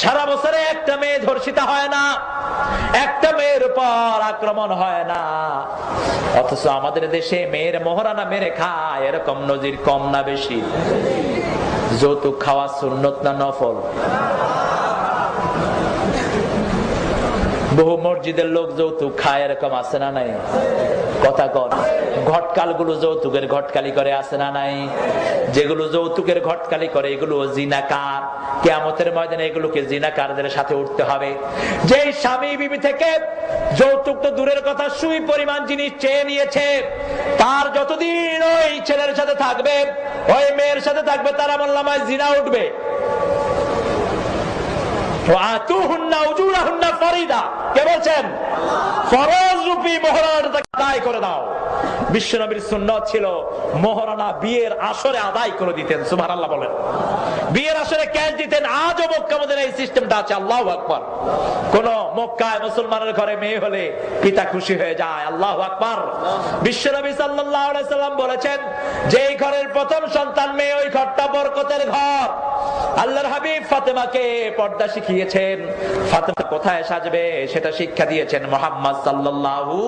সারা বছরে একটা মেয়ে ধর্ষিতা হয় না, একটা মেয়ের উপর আক্রমণ হয় না। অথচ আমাদের দেশে মেয়ের মহারানা মেরে খায়, এরকম নজির কম না বেশি। যৌতুক খাওয়া সুন্নত না নফল? বহু মসজিদের লোক যৌতুক খায়, এরকম আছে না নাই? কথা কর ঘটকালগুলো যৌতুকের ঘটকালি করে, আছে না নাই? যেগুলো যৌতুকের ঘটকালি করে, এগুলো জিনাকার। কেয়ামতের ময়দানে এগুলোকে জিনাকারদের সাথে উঠতে হবে। যে স্বামী বিবি থেকে যৌতুক তো দূরের কথা, সুই পরিমাণ জিনিস চেয়ে নিয়েছে, তার যতদিন ওই ছেলের সাথে থাকবে, ওই মেয়ের সাথে থাকবে, তারা বললাম জিনা উঠবে। কে বলছেন? ফরজ আদায় করে দাও। বিশ্বনবীর ছিল, মোহরানা বিয়ের আসরে আদায় করে দিতেন বলেন। বিয়ের আসরে ক্যাশ দিতেন মক্কা আমাদের এই সিস্টেমটা আছে কোন মক্কায় মুসলমানের ঘরে মেয়ে হলে পিতা খুশি হয়ে যায়, আল্লাহ আকবর। বিশ্বনবী সাল্লাম বলেছেন যে ঘরের প্রথম সন্তান মেয়ে, ওই ঘরটা বরকতের ঘর। আল্লাহর হাবিব ফাতেমাকে পর্দা শিখিয়েছেন। ফাতেমা কোথায় সাজবে সেটা শিক্ষা দিয়েছেন মোহাম্মদ সাল্লাল্লাহু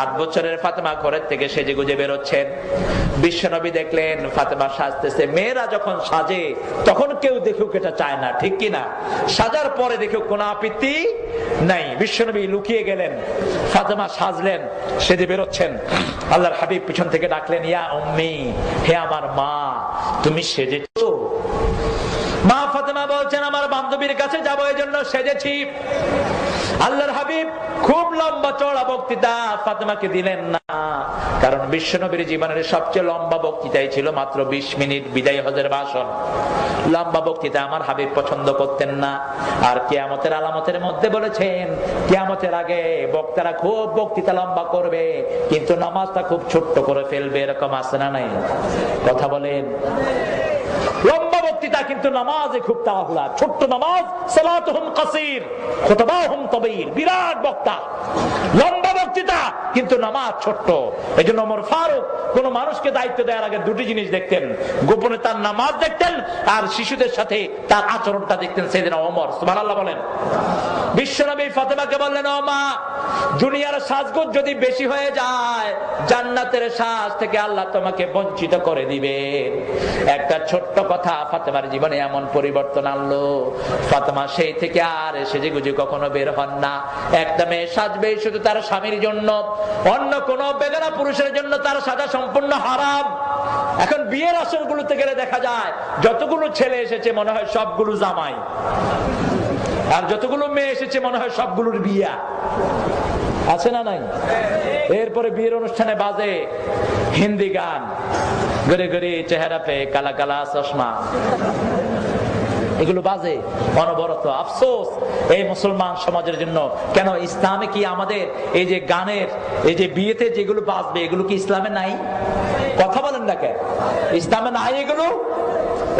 আট বছরের ফাতেমা ঘরের থেকে সেজে গুজে বেরোচ্ছেন। বিশ্বনবী দেখলেন ফাতেমা সাজতেছে। মেয়েরা যখন সাজে, তখন কেউ দেখুক এটা চায় না, ঠিক কিনা? সাজার পরে দেখুক কোন আপত্তি নাই। বিশ্বনবী লুকিয়ে গেলেন, ফাতেমা সাজলেন, সেজে বেরোচ্ছেন। আল্লাহর হাবিব পিছন থেকে ডাকলেন, ইয়া উম্মি, হে আমার মা, তুমি সেজেছো? মা ফাতেমা বলছেন, আমার বান্ধবীর কাছে যাব এই জন্য সেজেছি। আল্লাহর হাবিব খুব লম্বা চড়া বক্তৃতা ফাতেমাকে দিলেন না, কারণ বিশ্বনবীর জীবনের সবচেয়ে লম্বা বক্তৃতাই ছিল মাত্র বিশ মিনিট বিদায় হজের ভাষণ। লম্বা বক্তৃতা আমার হাবিব পছন্দ করতেন না, আর কেয়ামতের আলামতের মধ্যে বলেছেন, কেয়ামতের আগে বক্তারা খুব বক্তৃতা লম্বা করবে, কিন্তু নামাজটা খুব ছোট্ট করে ফেলবে, এরকম আসে না নাই? কথা বলেন লম্বা বক্তৃতা, কিন্তু নামাজে খুব তাড়াহুড়া। ছোট্ট নামাজ, সালাতুহুম কাসীর, খুতবাহুম তাবীর, বিরাট বক্তা। লম্বা বক্তৃতা, কিন্তু নামাজ ছোট্ট। এজন্য ওমর ফারুক, কোন মানুষকে দায়িত্ব দেওয়ার আগে দুটি জিনিস দেখতেন। গোপনে তার নামাজ দেখতেন, আর শিশুদের সাথে তার আচরণটা দেখতেন সেদিন ওমর। সুবহানাল্লাহ বলেন। বিশ্বনবী ফাতেমাকে বললেন, ও মা, দুনিয়ার সাজগোজ যদি বেশি হয়ে যায়, জান্নাতের সাজ থেকে আল্লাহ তোমাকে বঞ্চিত করে দিবে। একটা ছোট্ট কথা, ফাতেমার জীবনে এমন পরিবর্তন আনলো। ফাতেমা সেই থেকে আর সেজে গুজে কখনো বের হন না। একটা মেয়ে সাজবে শুধু তার স্বামীর জন্য, অন্য কোন বেগানা পুরুষের জন্য তার সাজা সম্পূর্ণ হারাম। এখন বিয়ের আসরগুলোতে গেলে দেখা যায়, যতগুলো ছেলে এসেছে মনে হয় সবগুলো জামাই। আর যতগুলো মেয়ে এসেছে মনে হয় সবগুলোর বিয়া। আছে না নাই? এরপরে বিয়ের অনুষ্ঠানে বাজে হিন্দি গান। গড়ে গড়ে চেহারা পে কালা কালা চশমা। এগুলো বাজে, অনবরত। আফসোস, এই মুসলমান সমাজের জন্য। কেন, ইসলামে কি আমাদের এই যে গানের, এই যে বিয়েতে যেগুলো বাজবে, এগুলো কি ইসলামে নাই? কথা বলেন না কেন? ইসলামে নাই এগুলো?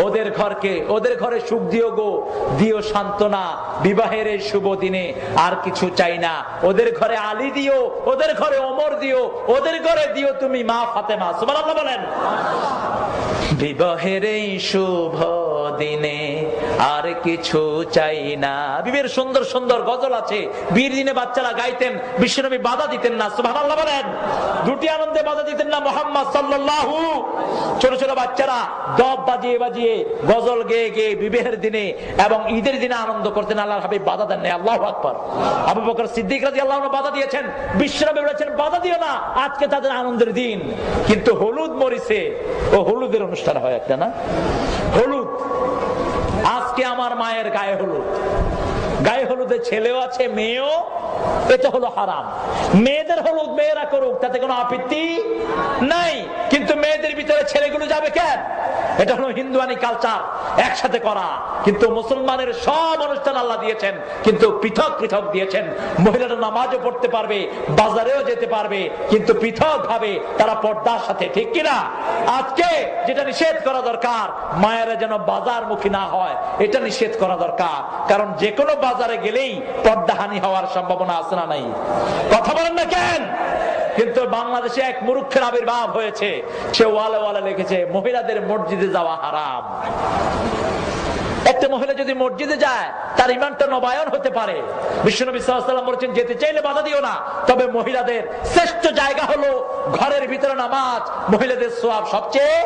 ওদের ঘরকে, ওদের ঘরে সুখ দিও গো, দিও সান্ত্বনা, বিবাহের এই শুভ দিনে আর কিছু চাই না। ওদের ঘরে আলী দিও, ওদের ঘরে অমর দিও, ওদের ঘরে দিও তুমি মা ফাতেমা। সুবহানাল্লাহ বলেন। বিবাহের এই শুভ দিনে আর কিছু চাই না। বিবের সুন্দর সুন্দর গজল আছে। বীর দিনে বাচ্চারা গাইতেন, বিশ্বনবী বাধা দিতেন না, সুবহানাল্লাহ বলেন। দুটি আনন্দে বাধা দিতেন না মোহাম্মদ সাল্লাল্লাহু। ছোট ছোট বাচ্চারা দব বাজিয়ে বাজিয়ে গজল গেয়ে গেয়ে বিবাহের দিনে এবং ঈদের দিনে আনন্দ করতেন। আল্লাহ হাবিব বাধা দেন আল্লাহ আকবর। আবু বকর সিদ্দিক রাজি আল্লাহ বাধা দিয়েছেন। বিশ্বনবী বলেছেন, বাধা দিও না, আজকে তাদের আনন্দের দিন। কিন্তু হলুদ মরিছে ও হলুদের অনুষ্ঠান হয় একটা না? হলুদ আজকে আমার মায়ের গায়ে হলুদ। গায়ে হলুদে ছেলেও আছে, মেয়েও। এটা হলো হারাম। মেয়েদের হলুদ মেয়েরা করুক, তাতে কোনো আপত্তি নাই। কিন্তু মেয়েদের ভিতরে ছেলেগুলো যাবে কেন? এটা হলো হিন্দুয়ানি কালচার একসাথে করা। কিন্তু মুসলমানের সব অনুষ্ঠান আল্লাহ দিয়েছেন, কিন্তু পৃথক পৃথক দিয়েছেন। মহিলারা নামাজও পড়তে পারবে, বাজারেও যেতে পারবে, কিন্তু পৃথক ভাবে তারা পর্দার সাথে, ঠিক কিনা? আজকে যেটা নিষেধ করা দরকার, মায়েরা যেন বাজার মুখী না হয়, এটা নিষেধ করা দরকার। কারণ যে কোনো বাজারে গেলেই পর্দাহানি হওয়ার সম্ভাবনা আছে না নাই? কথা বলেন না কেন? কিন্তু বাংলাদেশে এক মুরুক্ষের আবির্ভাব হয়েছে। সে ওয়ালে ওয়ালে লিখেছে, মহিলাদের মসজিদে যাওয়া হারাম। একটা মহিলা যদি মসজিদে যায়, তার ইমানটা নবায়ন হতে পারে। বিশ্বনবী বলছেন, যেতে চাইলে বাধা দিও না, তবে মহিলাদের শ্রেষ্ঠ জায়গা হলো ঘরের ভিতরে নামাজ। মহিলাদের সোয়াব সবচেয়ে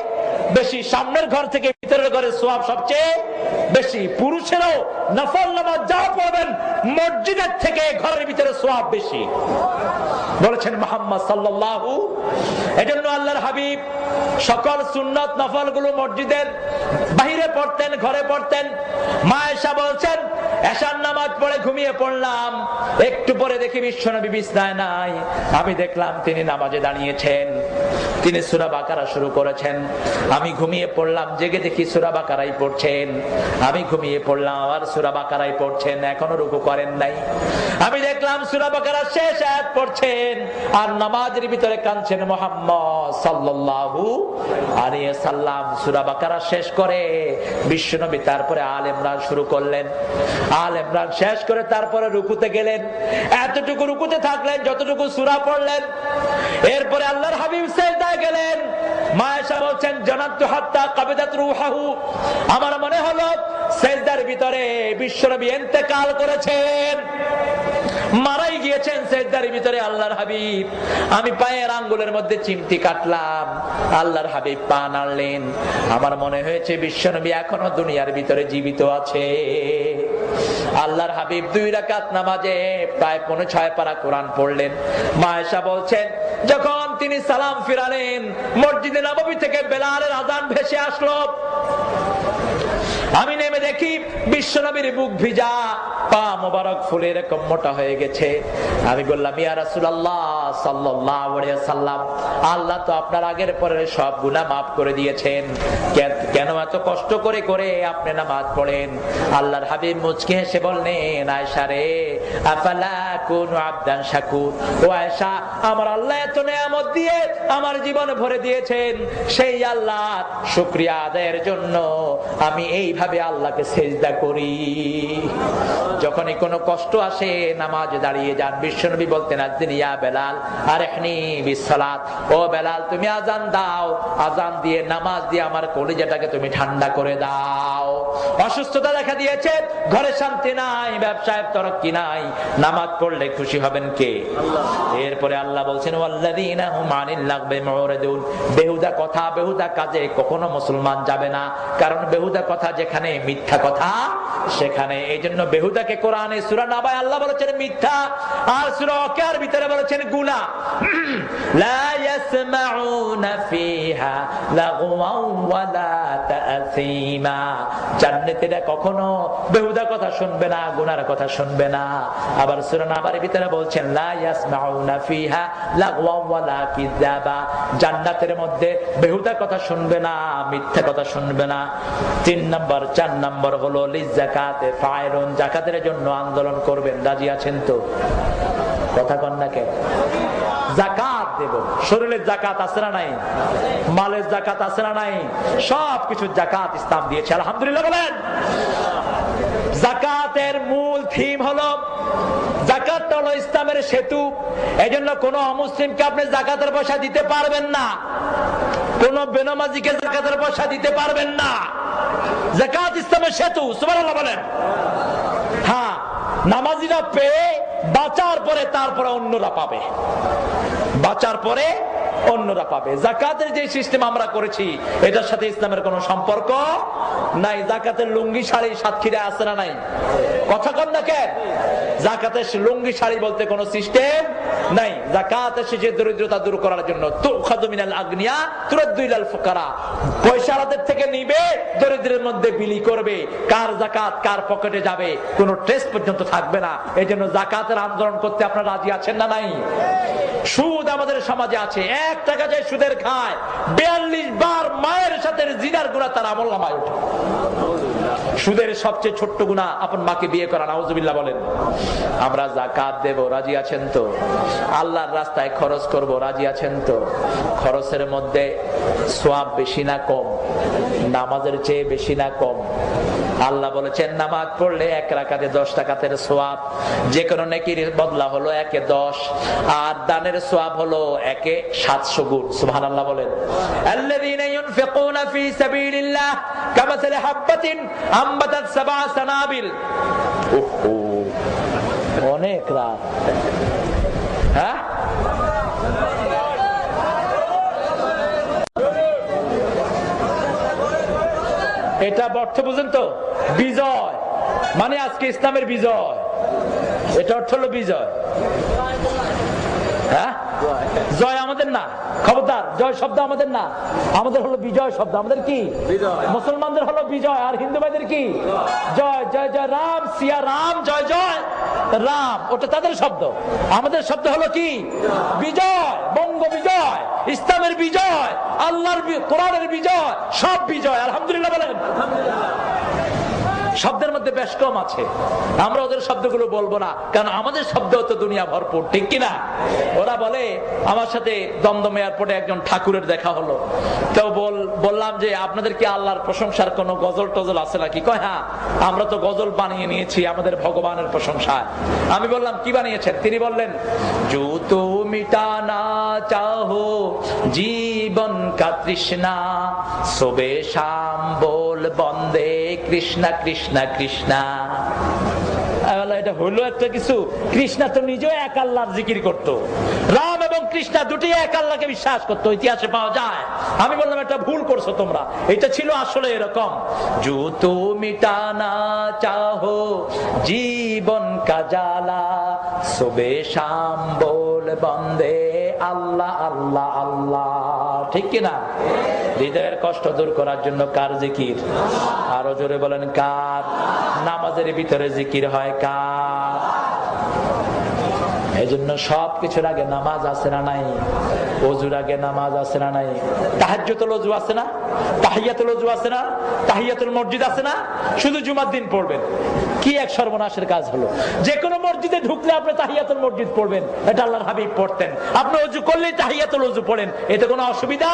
বেশি, সামনের ঘর থেকে ভিতরের ঘরের সোয়াব সবচেয়ে বেশি। পুরুষেরও নফল নামাজ যা পড়বেন, মসজিদের থেকে ঘরের ভিতরে সোয়াব বেশি। বলেছেন মোহাম্মদ সাল্লাল্লাহু। এজন্য আল্লাহর হাবিব সকল সুন্নত নফলগুলো মসজিদের বাহিরে পড়তেন, ঘরে পড়তেন। মা এসা বলছেন নামাজ পড়ে ঘুমিয়ে পড়লাম। একটু পরে দেখি বিশ্বনবী নাই। আমি দেখলাম তিনি নামাজে দাঁড়িয়েছেন। তিনি সুরা বাকারা শুরু করেছেন। আমি ঘুমিয়ে পড়লাম, জেগে দেখি সুরা বাকারাই পড়ছেন। আমি ঘুমিয়ে পড়লাম আবার সুরা বাকারাই পড়ছেন, এখনও রুকু করেন নাই। আমি দেখলাম সুরা বাকারা শেষ আয়াত পড়ছেন। আর নামাজের ভিতরে কাঁদছেন মোহাম্মদ সাল্লাল্লাহু আলাইহি সাল্লাম। সূরা শেষ করে বিশ্বনবী তারপরে আল ইমরান শুরু করলেন। আল ইমরান শেষ করে তারপরে রুকুতে গেলেন। এতটুকু রুকুতে থাকলেন, যতটুকু সূরা পড়লেন। এরপরে আল্লাহর হাবিব সিজদায় গেলেন। মায়েশা বলছেন জানাতু হাত্তা কাবিদাত রূহাহু। আমার মনে হলো, সেজদার ভিতরে বিশ্বনবী ইন্তেকাল করেছেন। মারাই গিয়েছেন সেজদার ভিতরে আল্লাহর হাবিব। আমি পায়ের আঙ্গুলের মধ্যে চিমটি কাটলাম। আল্লাহর হাবিব পা নাড়লেন। আমার মনে হয়েছে বিশ্বনবী এখনও দুনিয়ার ভিতরে জীবিত আছে। আল্লাহর হাবিব দুই রাকাত নামাজে প্রায় পৌনে ছয় পারা কোরআন পড়লেন। মায়েশা বলছেন, যখন তিনি সালাম ফিরালেন, মসজিদে নবমী থেকে বেলালের আজান ভেসে আসলো। আমি নেমে দেখি বিশ্বনবীর বুক ভিজা, পা মোবারক ফুলে এরকম মোটা হয়ে গেছে। আমি বললাম, ইয়া রাসূলুল্লাহ সাল্লাল্লাহু আলাইহি সাল্লাম আল্লাহ তো আপনার আগের পরের সব গুনাহ maaf করে দিয়েছেন। কেন- এত কষ্ট করে করে আপনি নামাজ পড়েন? আল্লাহর হাবিব মুচকি হেসে বললেন, আয়েশা রে, আফালা কুনু আবদান শাকুর ও আয়েশা, আমার আল্লাহ এত নেয়ামত দিয়ে আমার জীবন ভরে দিয়েছেন। সেই আল্লাহ, শুকরিয়া আদায়ের জন্য আমি এইভাবে আল্লাহকে সেজদা করি। যখনই কোনো কষ্ট আসে নামাজ দাঁড়িয়ে যান। বিশ্বনবী বলতেন একদিন ইয়া বেলাল আর এখনি বিশ্বলাত ও বেলাল তুমি আজান দাও। আজান দিয়ে নামাজ দিয়ে আমার কলিজাটাকে তুমি ঠান্ডা করে দাও। অসুস্থতা দেখা দিয়েছে ঘরে শান্তি নাই ব্যবসায় তরক্কি নাই। নামাজ পড়লে খুশি হবেন কে? এরপরে আল্লাহ বলছেন বেহুদা কথা বেহুদা কাজে কখনো মুসলমান যাবে না। কারণ বেহুদা কথা যেখানে মিথ্যা কথা, সেখানে এই জন্য বেহুদাকে কোরআনে সূরা নাবায় আল্লাহ বলেছেন মিথ্যা, আর সূরা ওয়াকিয়ার ভিতরে বলেছেন কিযাবা। জান্নাতের মধ্যে বেহুদা কথা শুনবে না, মিথ্যা কথা শুনবে না। তিন নম্বর চার নম্বর হলো লিজাকাতে জাকাতের জন্য আন্দোলন করবেন, রাজি আছেন তো? কথা কন না কেন? জাকাত দেব। শরীরের জাকাত আছে না নাই? মালের জাকাত আছে না নাই? সব কিছু জাকাত ইসলাম দিয়েছে। আলহামদুলিল্লাহ বলেন। জাকাতের মূল থিম হলো জাকাতটা হলো ইসলামের সেতু। এই জন্য কোন অমুসলিমকে আপনি জাকাতের পয়সা দিতে পারবেন না। কোন বেনমাজিকে জাকাতের পয়সা দিতে পারবেন না। জাকাত ইসলামের সেতু, সুবহানাল্লাহ বলেন। হ্যাঁ নামাজিরা পেয়ে বাঁচার পরে তারপরে অন্যরা পাবে। বাঁচার পরে অন্যরা পাবে। জাকাতের যে সিস্টেম আমরা করেছি, এটার সাথে ইসলামের কোনো সম্পর্ক নাই। জাকাতের লুঙ্গি শাড়ি সাতক্ষীরা আছে না নাই? কথা কন না কেন? জাকাতের লুঙ্গি শাড়ি বলতে সিস্টেম নাই। দরিদ্রতা দূর করার জন্য পয়সাওয়ালাদের থেকে নিবে, দরিদ্রের মধ্যে বিলি করবে। কার জাকাত কার পকেটে যাবে, কোনো টেস্ট পর্যন্ত থাকবে না। এই জন্য জাকাতের আন্দোলন করতে আপনারা রাজি আছেন না নাই? সুদ আমাদের সমাজে আছে। এক টাকা যে সুদের খায়, বিয়াল্লিশ বার মায়ের সাথে জিনার গুণা তার আমল নামায় ওঠে। সুদের সবচেয়ে ছোট্ট গুণা আপন মাকে বিয়ে করা, নাউজুবিল্লাহ বলেন। আমরা জাকাত দেব, রাজি আছেন তো? আল্লাহর রাস্তায় খরচ করব, রাজি আছেন তো? খরচের মধ্যে সোয়াব বেশি না কম? নামাজের চেয়ে বেশি না কম? আল্লাহ বলেছেন, নামাজ পড়লে এক রাখাতে দশ টাকাতের সোয়াব যে কোনো নেকির বদলা হলো একে দশ, আর দানের সোয়াব হলো একে সাতশো গুণ সুহান আল্লাহ বলেন অনেক রাত। এটা অর্থ বুঝেন তো? বিজয়। মানে আজকে ইসলামের বিজয়। এটা অর্থ হলো বিজয়। হ্যাঁ? জয় আমাদের না। খবরদার জয় শব্দ আমাদের না। আমাদের হলো বিজয় শব্দ। আমাদের কি? মুসলমানদের হলো বিজয়। আর হিন্দু ভাইদের কি? জয় জয় জয় রাম সিয়া রাম জয় জয়। রাম, ওটা তাদের শব্দ। আমাদের শব্দ হলো কি? বিজয়, বঙ্গ বিজয়, ইসলামের বিজয়, আল্লাহর কোরআনের বিজয়, সব বিজয়। আলহামদুলিল্লাহ বলেন। শব্দের মধ্যে বেশ কম আছে। আমরা ওদের শব্দগুলো বলব না, কারণ আমাদের শব্দ তো দুনিয়া ভরপুর, ঠিক কিনা? ওরা বলে, আমার সাথে দমদম এয়ারপোর্টে একজন ঠাকুরের দেখা হলো। তো বল, বললাম যে, আপনাদের কি আল্লাহর প্রশংসার কোনো গজল টজল আছে নাকি? কয় হ্যাঁ আমরা তো গজল বানিয়ে নিয়েছি আমাদের ভগবানের প্রশংসায়। আমি বললাম, কি বানিয়েছেন? তিনি বললেন জুতো মিটানা চাহো, জীবন কা তৃষ্ণা সোবে শাম বল বন্দে। কৃষ্ণা কৃষ্ণা কৃষ্ণা। এটা ছিল আসলে এরকম। জীবন কাজালা সুবে শাম বল বন্দে, আল্লাহ আল্লাহ আল্লাহ। ঠিক কিনা? হৃদয়ের কষ্ট দূর করার জন্য কার জিকির? আরও জোরে বলেন, কার? নামাজের ভিতরে জিকির হয় কার? এই জন্য আগে নামাজ আছে না নাই? অজুর আগে নামাজ আছে না নাই? তাহাজ্জুতুল অজু আছে না? তাহিয়াতুল অজু আছে না? তাহিয়াতুল মসজিদ আছে না? শুধু জুমার দিন পড়বেন। কি এক সর্বনাশের কাজ হলো? যে কোনো মসজিদে ঢুকলে আপনি তাহিয়াতুল মসজিদ পড়বেন, এটা আল্লাহর হাবিব পড়তেন। আপনি অজু করলেই তাহিয়াতুল অজু পড়েন, এতে কোনো অসুবিধা?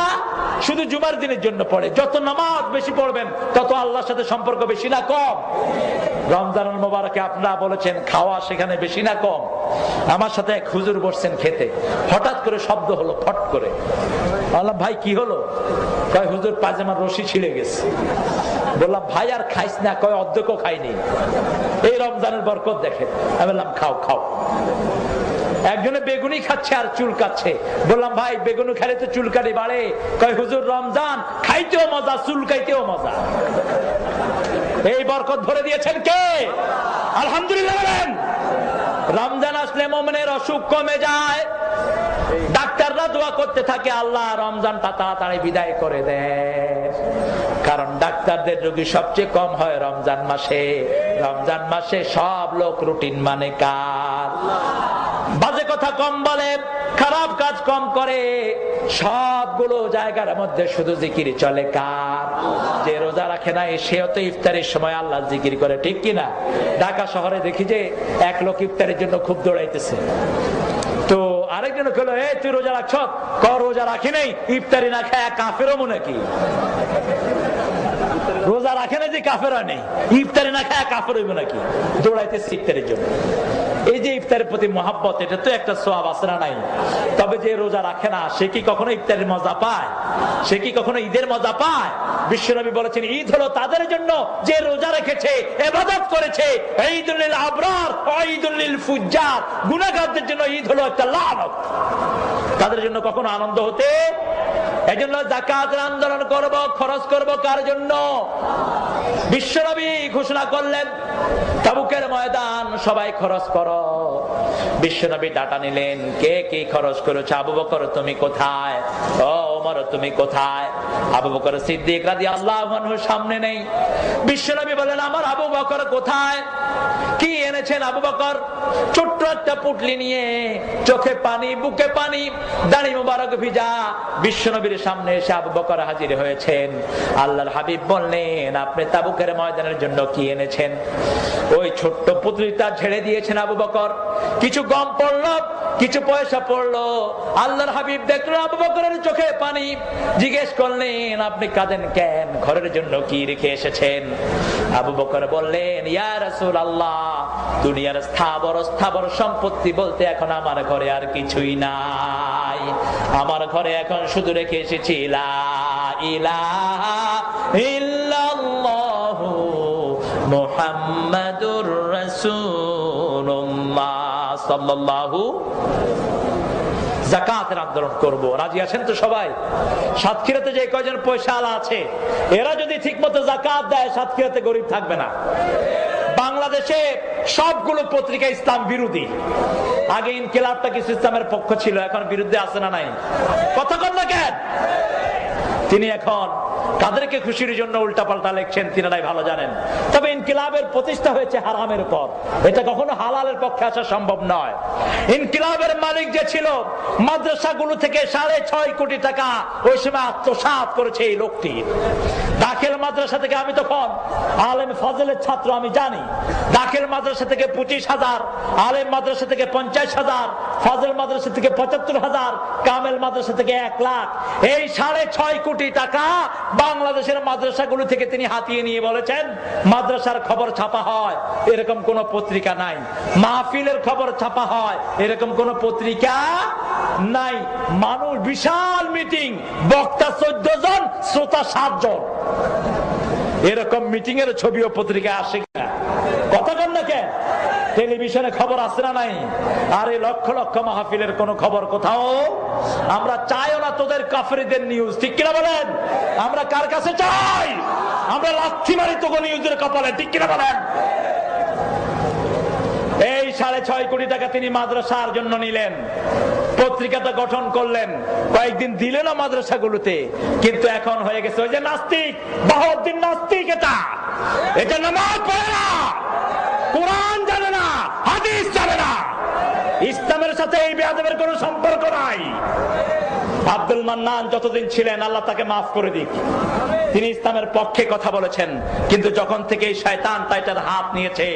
শুধু জুমার দিনের জন্য পড়ে। যত নামাজ বেশি পড়বেন, তত আল্লাহর সাথে সম্পর্ক বেশি না কম। রমজানুল মোবারকে আপনারা বলেছেন, খাওয়া সেখানে বেশি না কম। আমার সাথে এক হুজুর বসছেন খেতে। হঠাৎ করে শব্দ হলো, ফট করে। বললাম, ভাই, কি হলো? কয়, হুজুর পাজামার রশি ছিঁড়ে গেছে। বললাম, ভাই, আর খাইস না, কয় অর্ধেকও খাইনি। এই রমজানের বরকত দেখে। আমি বললাম, খাও খাও। একজনে বেগুনি খাচ্ছে আর চুল কাচ্ছে। বললাম, ভাই, বেগুনি খেলে তো চুলকানি বাড়ে। কয়, হুজুর, রমজান, খাইতেও মজা চুলকাইতেও মজা। এই বরকত ভরে দিয়েছেন কে? আলহামদুলিল্লাহ রমজান আসলে মোমেনের অসুখ কমে যায়। ডাক্তাররা দোয়া করতে থাকে, আল্লাহ, রমজানটা তাড়াতাড়ি বিদায় করে দেয় কারণ ডাক্তারদের রোগী সবচেয়ে কম হয় রমজান মাসে। রমজান মাসে সব লোক রুটিন মানে কার বাজে কথা কম বলে, খারাপ কাজ কম করে। সবগুলো জায়গার মধ্যে শুধু জিকির চলে কার? যে রোজা রাখে না, সেও তো ইফতারের সময় আল্লাহ জিকির করে, ঠিক কিনা ঢাকা শহরে দেখি যে এক লোক ইফতারের জন্য খুব দৌড়াইতেছে। তো আরেকজন কেলো এই তুই রোজা রাখছ? ক, রোজা রাখি নাই, ইফতারি না খায় কাফেরও মনে কি? রোজা রাখে না যে কাফেরা নেই। ইফতারি না খায় কাফের হইব নাকি? দৌড়াইতে ইফতারের জন্য। এই যে ইফতারের প্রতি মহাব্বত, এটা তো একটা সোয়াব আছে না নাই? তবে যে রোজা রাখে না, সে কি কখনো ইফতারের মজা পায়? সে কি কখনো ঈদের মজা পায়? বিশ্বনবী বলেছেন, ঈদ হলো তাদের জন্য যে রোজা রেখেছে এবাদত করেছে ঈদুল আবরার ঈদুল ফুজ্জার। গুনাহগারদের জন্য ঈদ হলো একটা লানত। তাদের জন্য কখনো আনন্দ হতে এই জন্য আন্দোলন করব, খরচ করব কার জন্য? বিশ্বনবী ঘোষণা করলেন, তাবুকের ময়দান, সবাই খরচ করো। বিশ্বনবী ডাটা নিলেন, কে কি খরচ করেছে? আবু বকর, তুমি কোথায়? ও ওমর, তুমি কোথায়? আবু বকর সিদ্দিক রাজি আল্লাহ সামনে নেই। বিশ্বনবী বলেন আমার আবু বকর কোথায়? কি এনেছেন আবু বকর? ছোট্ট একটা পুটলি নিয়ে চোখে পানি, বুকে পানি, দাড়ি মুবারক ভিজা বিশ্বনবীর সামনে এসে আবু বকর হাজির হয়েছেন। আল্লাহর হাবিব বললেন, আপনি তাবুকের ময়দানের জন্য কি এনেছেন? ওই ছোট্ট পুতলিটা ছেড়ে দিয়েছেন আবু বকর। কিছু গম পড়ল কিছু পয়সা পড়ল। আল্লাহর হাবিব দেখল আবু বকরের চোখে পানি। জিজ্ঞেস করলেন, আপনি কাঁদেন কেন? ঘরের জন্য কি রেখে এসেছেন? আবু বকর বললেন, ইয়া আল্লাহ দুনিয়ার স্থাবর স্থাবর সম্পত্তি বলতে এখন আমার ঘরে আর কিছুই নাই। আমার ঘরে এখন শুধু রেখে এসেছি, লা ইলাহা ইল্লাল্লাহু জাকাতের আন্দোলন রাজি আছেন তো সবাই? সাতক্ষীরাতে যে কয়জন পয়সা আলা আছে, এরা যদি ঠিক মতো জাকাত দেয়, সাতক্ষীরাতে গরিব থাকবে না। বাংলাদেশে সবগুলো পত্রিকা ইসলাম বিরোধী। আগে ইনকিলাবটা কিছু ইসলামের পক্ষ ছিল, এখন বিরুদ্ধে আছে না নাই? কথা না কেন? তিনি এখন কাদেরকে খুশির জন্য উল্টা পাল্টা লেখছেন, তিনারাই ভালো জানেন। তবে ইনকিলাবের প্রতিষ্ঠা হয়েছে হারামের পর এটা কখনো হালালের পক্ষে আসা সম্ভব নয়। ইনকিলাবের মালিক যে ছিল, মাদ্রাসাগুলো থেকে সাড়ে ছয় কোটি টাকা ওই সময় আত্মসাত করেছে এই লোকটি। দাখিল মাদ্রাসা থেকে আমি তখন আলেম ফজলের ছাত্র, আমি জানি। দাখিল মাদ্রাসা থেকে পঁচিশ হাজার, আলেম মাদ্রাসা থেকে পঞ্চাশ হাজার, ফজল মাদ্রাসা থেকে পঁচাত্তর হাজার, কামেল মাদ্রাসা থেকে এক লাখ। এই সাড়ে ছয় কোটি টাকা বাংলাদেশের মাদ্রাসাগুলো থেকে তিনি হাতিয়ে নিয়ে বলেছেন, মাদ্রাসার খবর ছাপা হয়, এরকম কোন পত্রিকা নাই। মাহফিলের খবর ছাপা হয়, এরকম কোন পত্রিকা নাই। মানুষ বিশাল মিটিং, বক্তা চোদ্দ জন, শ্রোতা সাত জন। এরকম মিটিং এর ছবি ও পত্রিকা আসে কথা কন না কেন? টেলিভিশনে খবর আসে না নাই? আর এই লক্ষ লক্ষ মাহফিলের কোন খবর কোথাও? আমরা চাইও না তোদের কাফরিদের নিউজ ঠিক কিনা বলেন? আমরা কার কাছে চাই? আমরা লাথি মারি তোকে নিউজের কপালে, ঠিক কিনা বলেন? এই সাড়ে ছয় কোটি টাকা তিনি মাদ্রাসার জন্য নিলেন। পত্রিকাটা গঠন করলেন। কয়েকদিন দিলেন মাদ্রাসাগুলোতে। কিন্তু এখন হয়ে গেছে ওই যে নাস্তিক বাহদ্দিন নাস্তিক এটা। এটা নামাজ পড়ে না। কোরআন জানে না, হাদিস জানে না। ইসলামের সাথে এই বেয়াদবের কোনো সম্পর্ক নাই। আব্দুল মান্নান যতদিন ছিলেন, আল্লাহ তাকে মাফ করে দিক। তিনি ইসলামের পক্ষে কথা বলেছেন, কিন্তু যখন থেকে শয়তান তাইটার হাত নিয়েছে,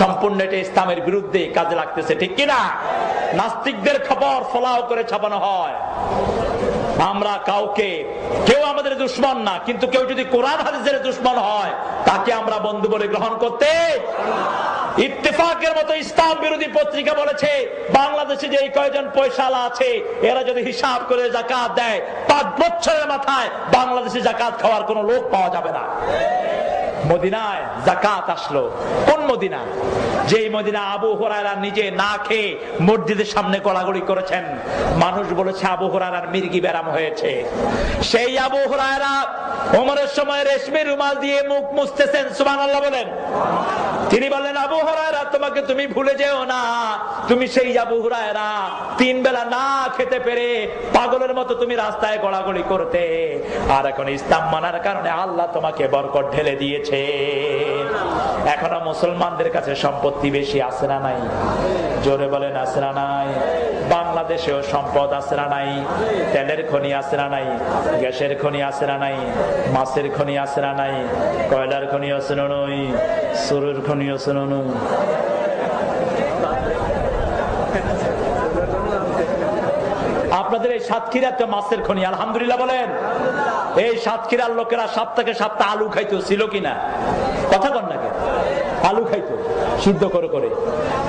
সম্পূর্ণ এটা ইসলামের বিরুদ্ধে কাজে লাগতেছে, ঠিক কিনা? নাস্তিকদের খবর ফলাও করে ছাপানো হয়। আমরা কাউকে, কেউ আমাদের দুশ্মন না, কিন্তু কেউ যদি কোরআন হাদিসের দুশ্মন হয়, তাকে আমরা বন্ধু বলে গ্রহণ করতে ইত্তেফাকের মতো ইসলাম বিরোধী পত্রিকা বলেছে, বাংলাদেশে যে কয়জন পয়সালা আছে, এরা যদি হিসাব করে জাকাত দেয়, পাঁচ বছরের মাথায় বাংলাদেশে জাকাত খাওয়ার কোন লোক পাওয়া যাবে না। মদিনায় জাকাত আসলো। মদিনা। যেই মদিনা আবু হরারা নিজে না খেয়ে মসজিদের সামনে গড়াগড়ি করেছেন, মানুষ বলেছে আবু হরারার মির্গি ব্যারাম হয়েছে। সেই আবু হরারা ওমরের সময় রেশমি রুমাল দিয়ে মুখ মুছতেছেন সুমান আল্লাহ বলেন। তিনি বললেন, আবু হরায়রা, তোমাকে তুমি ভুলে যেও না। তুমি সেই আবু হরায়রা, তিন বেলা না খেতে পেরে পাগলের মতো তুমি রাস্তায় গড়াগড়ি করতে। আর এখন ইসলাম মানার কারণে আল্লাহ তোমাকে বরকট ঢেলে দিয়েছে। এখনও মুসলমানদের কাছে সম্পত্তি বেশি আছে না নাই? জোরে বলেন, আছে না নাই? বাংলাদেশেও সম্পদ আছে না নাই? তেলের খনি আছে না নাই? গ্যাসের খনি আছে না নাই? মাছের খনি আছে না নাই? কয়লার খনি আছে না নই? সুরের খনি আছে না নই? আপনাদের এই সাতক্ষীরাতে মাছের খনি, আলহামদুলিল্লাহ বলেন। এই সাতক্ষীরার লোকেরা সপ্তাহে সপ্তাহ আলু খাইতো কিনা? কথা কন। সিদ্ধ করে করে।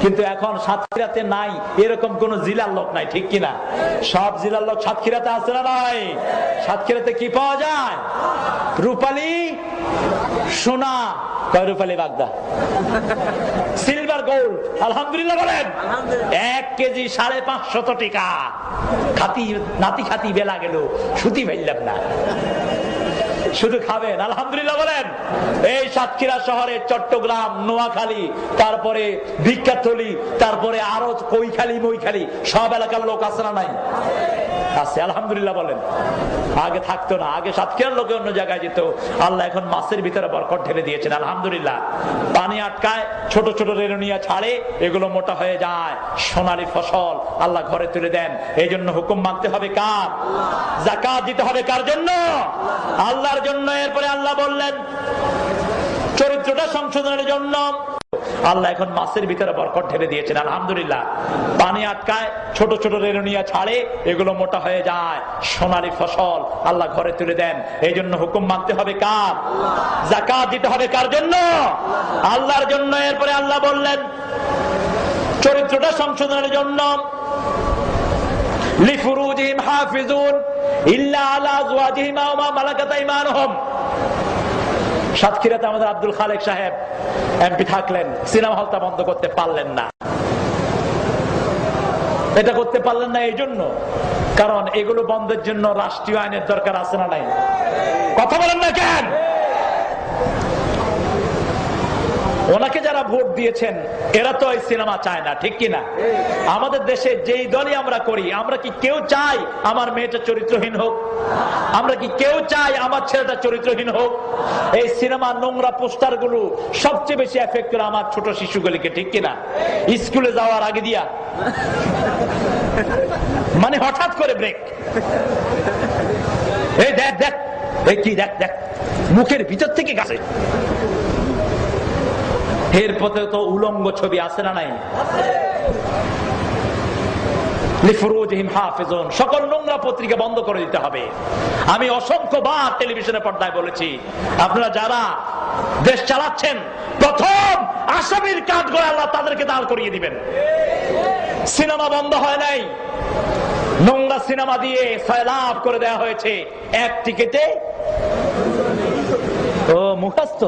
কিন্তু এখন সাতক্ষীরাতে নাই এরকম কোন জেলার লোক নাই ঠিক কিনা? সব জেলার লোক সাতক্ষীরাতে আছে না নাই? সাতক্ষীরাতে কি পাওয়া যায়? রূপালি সোনা। রূপালী বাগদা? Silver gold. আলহামদুলিল্লাহ বলেন। এক কেজি সাড়ে পাঁচশত টিকা। খাতি নাতি খাতি বেলা গেল সুতি ফেললাম না। শুধু খাবেন, আলহামদুলিল্লাহ বলেন। এই সাতক্ষীরা শহরে চট্টগ্রাম, নোয়াখালী, তারপরে ভিক্ষাথলি, তারপরে আরও কৈখালি, মৈখালি, সব এলাকার লোক আছে না নাই? আছে আলহামদুলিল্লাহ বলেন। আগে থাকতো না, আগে সাতক্ষীরার লোকে অন্য জায়গায় যেত। আল্লাহ এখন মাছের ভিতরে বরকট ঢেলে দিয়েছেন, আলহামদুলিল্লাহ। পানি আটকায়, ছোট ছোট রেলুনিয়া ছাড়ে, এগুলো মোটা হয়ে যায়। সোনালি ফসল আল্লাহ ঘরে তুলে দেন। এই জন্য হুকুম মানতে হবে কার? জাকাত দিতে হবে কার জন্য? আল্লাহর জন্য। এরপরে আল্লাহ বললেন, চরিত্রটা সংশোধনের জন্য আল্লাহ এখন মাছের ভিতরে বরকট ঢেলে দিয়েছেন, আলহামদুলিল্লাহ। পানি আটকায়, ছোট ছোট রেণুনিয়া ছাড়ে, এগুলো মোটা হয়ে যায়। সোনালী ফসল আল্লাহ ঘরে তুলে দেন। এই জন্য হুকুম মানতে হবে কার? জাকাত দিতে হবে কার জন্য? আল্লাহর জন্য। এরপরে আল্লাহ বললেন, চরিত্রটা সংশোধনের জন্য। লিফুরুজিহিম হাফিজুন, ইল্লা আলা আজওয়াজিহিম আও মা মালাকাত আইমানুহুম। সাতক্ষীরাতে আমাদের আব্দুল খালেক সাহেব এমপি থাকলেন, সিনেমা হলটা বন্ধ করতে পারলেন না। এটা করতে পারলেন না এই জন্য কারণ এগুলো বন্ধের জন্য রাষ্ট্রীয় আইনের দরকার আছে না নাই? কথা বলেন না কেন? ওনাকে যারা ভোট দিয়েছেন, এরা তো এই সিনেমা চায় না, ঠিক কিনা? আমাদের দেশে যেই দলই আমরা করি, আমরা কি কেউ চাই আমার মেয়েটা চরিত্রহীন হোক? আমরা কি কেউ চাই আমার ছেলেটা চরিত্রহীন হোক? এই সিনেমা নোংরা পোস্টারগুলো সবচেয়ে বেশি এফেক্ট করে আমার ছোট শিশুগুলিকে, ঠিক কিনা? স্কুলে যাওয়ার আগে দিয়া। মানে হঠাৎ করে ব্রেক এই দেখ দেখ। এই কি, দেখ দেখ। মুখের ভিতর থেকে গাছে। এর পথে তো উলঙ্গ ছবি আছে না নাই? সকল নোংরা পত্রিকা বন্ধ করে দিতে হবে। আমি অসংখ্য বার টেলিভিশনের পর্দায় বলেছি, আপনারা যারা দেশ চালাচ্ছেন, প্রথম আসামির কাজ করে আল্লাহ তাদেরকে দাঁড় করিয়ে দিবেন। সিনেমা বন্ধ হয় নাই। নোংরা সিনেমা দিয়ে সয়লাভ করে দেওয়া হয়েছে। এক টিকেটে? ও মুখাস্ত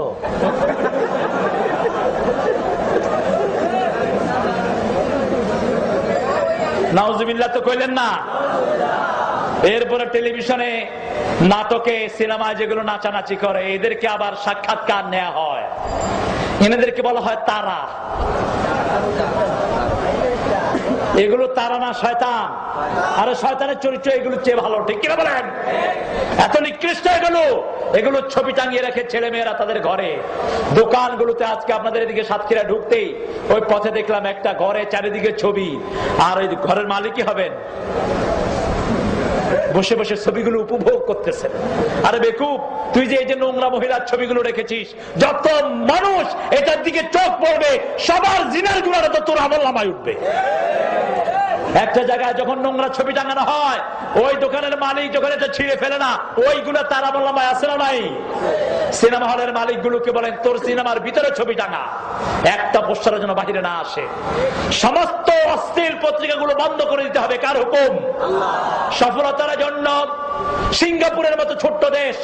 নাউজুবিল্লাহ তো কইলেন না। এরপরে টেলিভিশনে নাটকে, সিনেমায় যেগুলো নাচানাচি করে, এদেরকে আবার সাক্ষাৎকার নেওয়া হয়। এনেদেরকে বলা হয় তারা। এগুলো তারা না শয়তান। আরে শয়তানের চরিত্র এগুলো চেয়ে ভালো, ঠিক কিনা বলেন? এত নিকৃষ্ট এগুলো। এগুলো ছবি টাঙিয়ে রেখে ছেলে মেয়েরা তাদের ঘরে। দোকানগুলোতে আজকে আপনাদের এদিকে সাতক্ষীরা ঢুকতেই ওই পথে দেখলাম একটা ঘরে চারিদিকে ছবি। আর ওই ঘরের মালিকই হবেন। বসে বসে ছবিগুলো উপভোগ করতেছে আরে বেকুব, তুই যে এই যে নোংরা মহিলার ছবিগুলো রেখেছিস, যত মানুষ এটার দিকে চোখ পড়বে, সবার জিনার গুলারে তো তোর আমল নামায় উঠবে। একটা জায়গায় যখন নোংরা ছবি টাঙানো হয় ওই দোকানের মালিক যখন এটা ছিঁড়ে ফেলে না ওইগুলো তারা বললাম আছে না নাই? সিনেমা হলের মালিক গুলোকে বলেন তোর সিনেমার ভিতরে ছবি টাঙা। একটা পোস্টারের জন্য বাহিরে না আসে। সমস্ত অশ্লীল পত্রিকাগুলো বন্ধ করে দিতে হবে। কার হুকুম? সফলতার জন্য সিঙ্গাপুরের মতো ছোট্ট দেশ,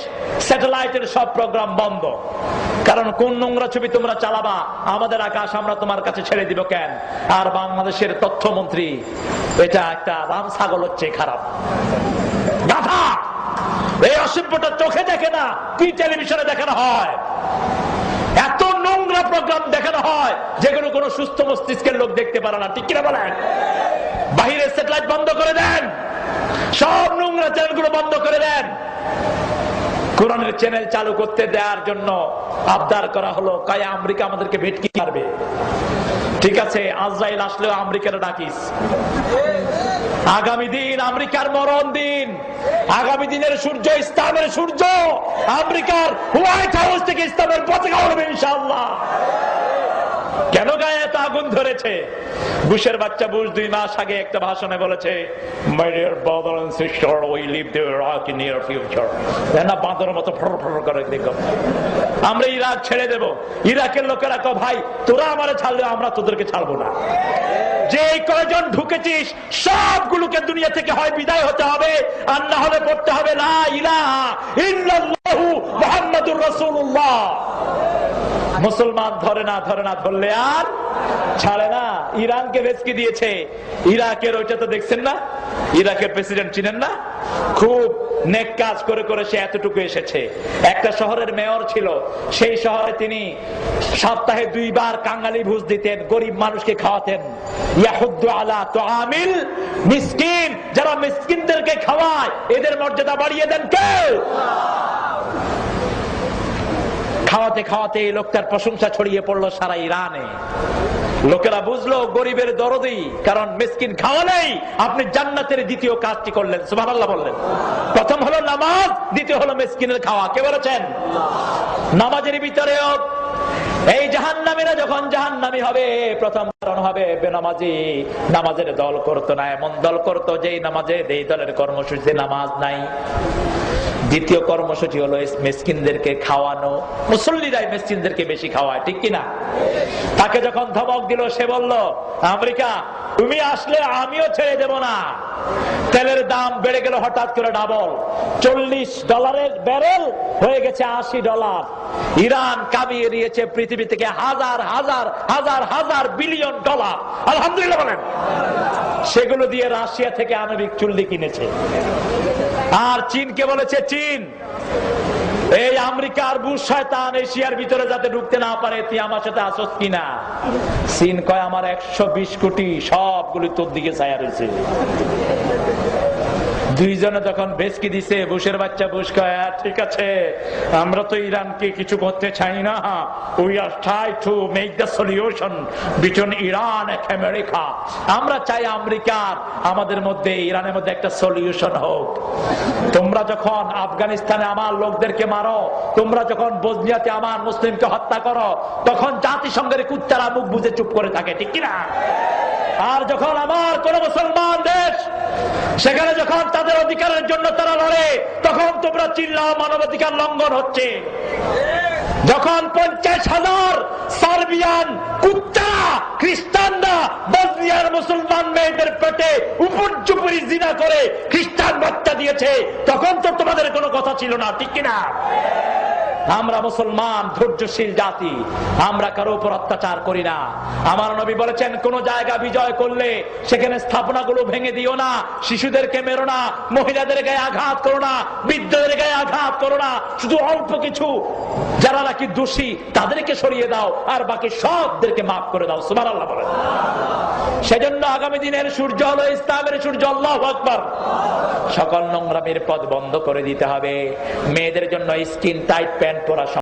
স্যাটেলাইটের সব প্রোগ্রাম বন্ধ। কারণ কোন নোংরা ছবি তোমরা চালাবা, আমাদের আকাশ আমরা তোমার কাছে ছেড়ে দিব কেন? আর বাংলাদেশের তথ্যমন্ত্রী, এটা একটা রাম ছাগল হচ্ছে খারাপ। এই অসভ্যটা চোখে দেখে না, কি টেলিভিশনে দেখানো হয়? এত নোংরা প্রোগ্রাম দেখানো হয়, যেগুলো কোনো সুস্থ মস্তিষ্কের লোক দেখতে পারে না, ঠিক কিনা বলেন? বাহিরের স্যাটেলাইট বন্ধ করে দেন। সব নোংরা চ্যানেলগুলো বন্ধ করে দেন। কোরআনের চ্যানেল চালু করতে দেওয়ার জন্য আবদার করা হলো, কায় আমেরিকা আমাদেরকে ভেটকি মারবে। ঠিক আছে, আজরাইল আসলেও আমেরিকার ডাকিস। আগামী দিন আমেরিকার মরণ দিন। আগামী দিনের সূর্য ইসলামের সূর্য। আমেরিকার হোয়াইট হাউস থেকে ইসলামের পতাকা উঠবে ইনশাআল্লাহ। কেন গায়ে এত আগুন ধরেছে? বুশের বাচ্চা বুশ দুই মাস আগে একটা ভাষণে বলেছে না আমরা ইরাক ছেড়ে দেব। ইরাকের লোকেরা ভাই, তোরা আমারে ছাড়লে আমরা তোদেরকে ছাড়বো না। যে কয়জন ঢুকেছিস, সবগুলোকে দুনিয়া থেকে হয় বিদায় হতে হবে, আর না হলে পড়তে হবে লা ইলাহা ইল্লাল্লাহু মুহাম্মাদুর রাসূলুল্লাহ। মুসলমান ধরে না ধরে না, ধরলে আর ছাড়ে না। ইরানকে ভেসকি দিয়েছে। ইরাকের ওইটা তো দেখছেন না? ইরাকের প্রেসিডেন্ট চিনেন না? খুব নেক কাজ করে করে সে এতটুকু এসেছে। একটা শহরের মেয়র ছিল। সেই শহরে তিনি সপ্তাহে দুইবার কাঙ্গালি ভুজ দিতেন, গরিব মানুষকে খাওয়াতেন। আলা তো মিসকিন। যারা মিসকিনদেরকে খাওয়ায়, এদের মর্যাদা বাড়িয়ে দেন কেউ খাওয়াতে খাওয়াতে এই লোকটার প্রশংসা ছড়িয়ে পড়ল সারা ইরানে। লোকেরা বুঝলো, গরিবের দরদি, কারণ মিসকিন খাওয়া নেই, আপনি জান্নাতের দ্বিতীয় কাজটি করলেন, সুবহানাল্লাহ বললেন। প্রথম হলো নামাজ, দ্বিতীয় হলো মিসকিনের খাওয়া, কে বলেছেন? নামাজের ভিতরেও এই জাহান্নামীরা যখন জাহান্নামী হবে, প্রথম কারণ হবে বেনামাজি, নামাজের দল করতো না, এমন দল করতো যেই নামাজে এই দলের কর্মসূচিতে নামাজ নাই। দ্বিতীয় কর্মসূচি হলো মেসকিনদেরকে খাওয়ানো। মুসল্লিরাই মেসকিনদেরকে বেশি খাওয়ায়, ঠিক কিনা? তাকে যখন ধমক দিল, সে বলল, আমেরিকা, তুমি আসলে আমিও ছেড়ে দেব না। তেলের দাম বেড়ে গেল হঠাৎ করে ডাবল। চল্লিশ ডলারের ব্যারেল হয়ে গেছে আশি ডলার। ইরান কামিয়ে দিয়েছে পৃথিবী থেকে হাজার হাজার হাজার হাজার বিলিয়ন ডলার। আলহামদুলিল্লাহ বলেন। সেগুলো দিয়ে রাশিয়া থেকে আণবিক চুল্লি কিনেছে। আর চীনকে বলেছে, চীন, এই আমেরিকা আর বুশ শয়তান এশিয়ার ভিতরে যাতে ঢুকতে না পারে, তুই আমার সাথে আসস কিনা? চীন কয়, আমার একশো বিশ কোটি সবগুলি তোর দিকে ছায়া রয়েছে। দুইজনে যখন বেসকি দিছে বুশের বাচ্চা বুশ কয় "হ্যাঁ, ঠিক আছে আমরা তো ইরানকে কিছু করতে চাই না। We are try to make the solution between Iran and America আমরা চাই আমেরিকার আমাদের মধ্যে ইরানের মধ্যে একটা সলিউশন হোক। তোমরা যখন আফগানিস্তানে আমার লোকদেরকে মারো তোমরা যখন বজনিয়াতে আমার মুসলিমকে হত্যা করো তখন জাতিসংঘের কুত্তারা মুখ বুঝে চুপ করে থাকে ঠিক কিনা? আর যখন আমার কোন মুসলমান দেশ সেখানে যখন তাদের অধিকারের জন্য তারা লড়ে, তখন তোমরা চিল্লাও মানবাধিকার লঙ্ঘন হচ্ছে। যখন পঞ্চাশ হাজার সার্বিয়ান, কুত্তা, খ্রিস্টানরা বসনিয়ার মুসলমান মেয়েদের পেটে উপর জিনা করে খ্রিস্টান বাচ্চা দিয়েছে, তখন তো তোমাদের কোনো কথা ছিল না, ঠিক কিনা? আমরা মুসলমান, ধৈর্যশীল জাতি। আমরা কারও উপর অত্যাচার করি না। আমার নবী বলেছেন, কোন জায়গা বিজয় করলে সেখানে স্থাপনাগুলো ভেঙে দিও না, শিশুদেরকে মেরো না, মহিলাদের গায়ে আঘাত করো না, বৃদ্ধদের গায়ে আঘাত করো না, শুধু অল্প কিছু। যারা নাকি দোষী, তাদেরকে সরিয়ে দাও, আর বাকি সবদেরকে মাফ করে দাও। সুমার আল্লাহ বলেন। সেজন্য আগামী দিনের সূর্য হলো ইসলামের সূর্য, আল্লাহ আকবর। সকল নোংরামের পথ বন্ধ করে দিতে হবে। মেয়েদের জন্য স্কিন টাইট প্যান্ট পরা